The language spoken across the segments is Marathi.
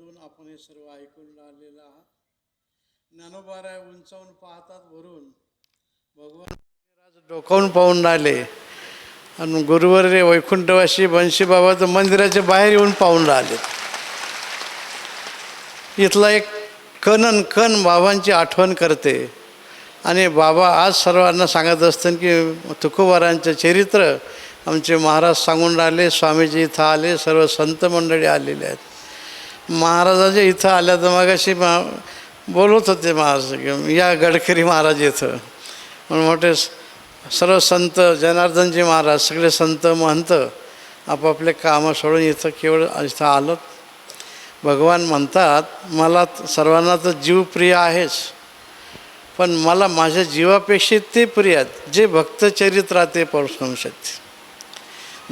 मधून आपण हे सर्व ऐकून राहिलेलं आहात. ज्ञानोबाराय उंचावून पाहतात भरून भगवान राज डोकावून पाहून राहिले. आणि गुरुवर्य वैकुंठवासी बंशीबाबा तर मंदिराच्या बाहेर येऊन पाहून राहिले. इथला एक कणन कण बाबांची आठवण करते. आणि बाबा आज सर्वांना सांगत असतात की तुकोबारांचं चरित्र आमचे महाराज सांगून राहिले स्वामीजी इथं आले सर्व संत मंडळी आलेले आहेत. महाराजाच्या इथं आल्या तर मग अशी बोलत होते महाराज या गडकरी महाराज इथं. म्हणून मोठे सर्व संत जनार्दनजी महाराज सगळे संत महंत आपापले कामं सोडून इथं केवळ इथं आलं भगवान म्हणतात मला सर्वांना तर जीव प्रिय आहेच पण मला माझ्या जीवापेक्षा ते प्रिय आहेत जे भक्तचरित्रात ते पळून शकते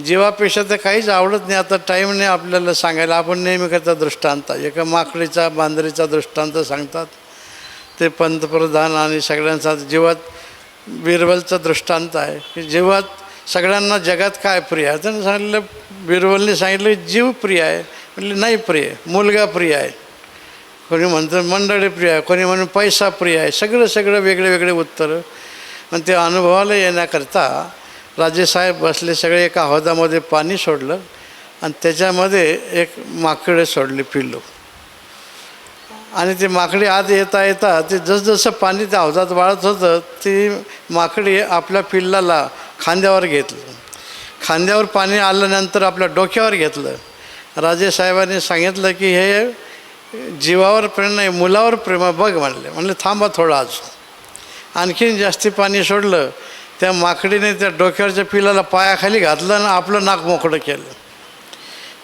जीवापेक्षा तर काहीच आवडत नाही. आता टाईम नाही आपल्याला सांगायला आपण नेहमी करता दृष्टांत. एका माकडीचा बांदरीचा दृष्टांत सांगतात. ते पंतप्रधान आणि सगळ्यांचा जीवात बिरबलचा दृष्टांत आहे. की जीवात सगळ्यांना जगात काय प्रिय आहे? त्यांनी सांगितलं बिरबलने सांगितलं जीव प्रिय आहे. म्हणजे नाही प्रिय मुलगा प्रिय आहे. कोणी म्हणतं मंडळी प्रिय आहे. कोणी म्हणून पैसा प्रिय आहे. सगळं सगळं वेगळे वेगळे उत्तरं. पण ते अनुभवाला येण्याकरता राजेसाहेब बसले सगळे एका हौदामध्ये पाणी सोडलं आणि त्याच्यामध्ये एक माकडे सोडली पिल्लू. आणि ती माकडी आत येता येता ते जसजसं पाणी त्या हौदात वाळत होतं ती माकडी आपल्या पिल्लाला खांद्यावर घेतलं. खांद्यावर पाणी आल्यानंतर आपल्या डोक्यावर घेतलं. राजेसाहेबांनी सांगितलं की हे जीवावर प्रेम नाही मुलावर प्रेम बघ म्हणले. म्हणले थांबा थोडं आज आणखीन जास्ती पाणी सोडलं. त्या माकडीने त्या डोक्यावरच्या पिलाला पायाखाली घातलं आणि आपलं नाक मोकळं केलं.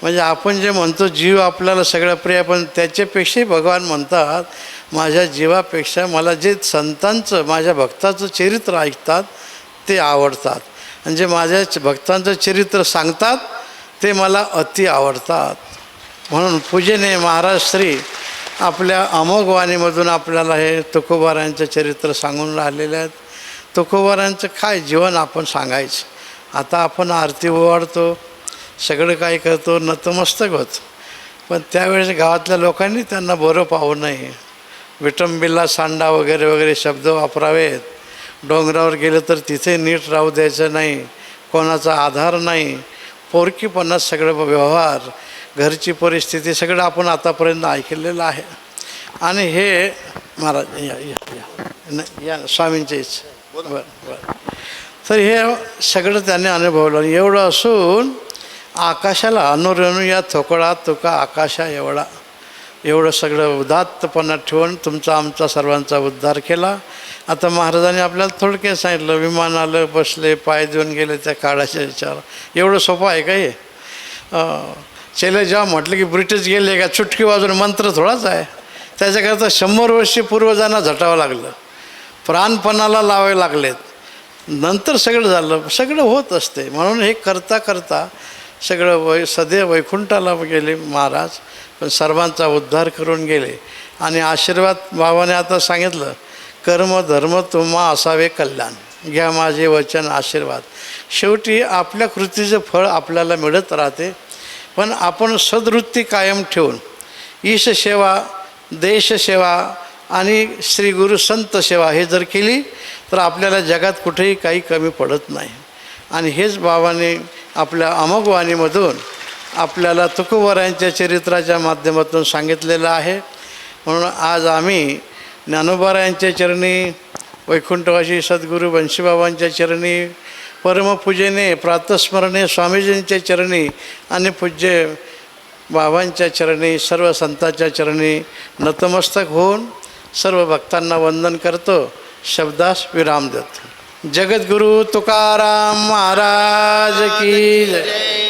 म्हणजे आपण जे म्हणतो जीव आपल्याला सगळं प्रिय पण त्याच्यापेक्षाही भगवान म्हणतात माझ्या जीवापेक्षा मला जे संतांचं माझ्या भक्ताचं चरित्र ऐकतात ते आवडतात. आणि जे माझ्या भक्तांचं चरित्र सांगतात ते मला अति आवडतात. म्हणून पूजेने महाराज श्री आपल्या अमोघ वाणीमधून आपल्याला हे तुकोबारांचं चरित्र सांगून राहिलेले आहेत. तुकोबारांचं काय जीवन आपण सांगायचं? आता आपण आरती ओवाडतो सगळं काही करतो नतमस्तक होतो. पण त्यावेळेस गावातल्या लोकांनी त्यांना बरं पाहू नये. विटंबिल्ला सांडा वगैरे वगैरे शब्द वापरावेत. डोंगरावर गेलं तर तिथे नीट राहू द्यायचं नाही. कोणाचा आधार नाही. पोरकीपणा सगळं व्यवहार घरची परिस्थिती सगळं आपण आतापर्यंत ऐकलेलं आहे. आणि हे महाराज या या या. न- या स्वामींचे बरं बरं तर हे सगळं त्याने अनुभवलं आणि एवढं असून आकाशाला अनुरणू या थोकळा तुका आकाशा एवढा एवढं सगळं उदात्तपणा ठेवून तुमचा आमचा सर्वांचा उद्धार केला. आता महाराजांनी आपल्याला थोडक्यात सांगितलं विमान आलं बसले पाय देऊन गेले त्या काळाच्या विचार एवढं सोपं आहे का हे? अं, चले जेव्हा म्हटलं की ब्रिटिश गेले का चुटकी वाजून मंत्र थोडाच आहे. त्याच्याकरता शंभर वर्षी पूर्वजांना झटावं लागलं. प्राणपणाला लावावे लागलेत. नंतर सगळं झालं. सगळं होत असते. म्हणून हे करता करता सगळं वै सदैव वैकुंठाला गेले महाराज. पण सर्वांचा उद्धार करून गेले. आणि आशीर्वाद बाबाने आता सांगितलं कर्म धर्म तुम्हा असावे कल्याण. घ्या माझे वचन आशीर्वाद. शेवटी आपल्या कृतीचं फळ आपल्याला मिळत राहते. पण आपण सदवृत्ती कायम ठेवून ईशसेवा देशसेवा आणि श्री गुरु संत सेवा हे जर केली तर आपल्याला जगात कुठेही काही कमी पडत नाही. आणि हेच बाबाने आपल्या अमोघवाणीमधून आपल्याला तुकोबारायांच्या चरित्राच्या माध्यमातून सांगितलेलं आहे. म्हणून आज आम्ही ज्ञानोबारायांच्या चरणी वैकुंठवासी सद्गुरू वंशीबाबांच्या चरणी परमपूजेने प्रातस्मरणे स्वामीजींच्या चरणी आणि पूज्य बाबांच्या चरणी सर्व संतांच्या चरणी नतमस्तक होऊन सर्व भक्तांना वंदन करतो. शब्दास विराम देतो. जगद्गुरु तुकाराम महाराज की जय.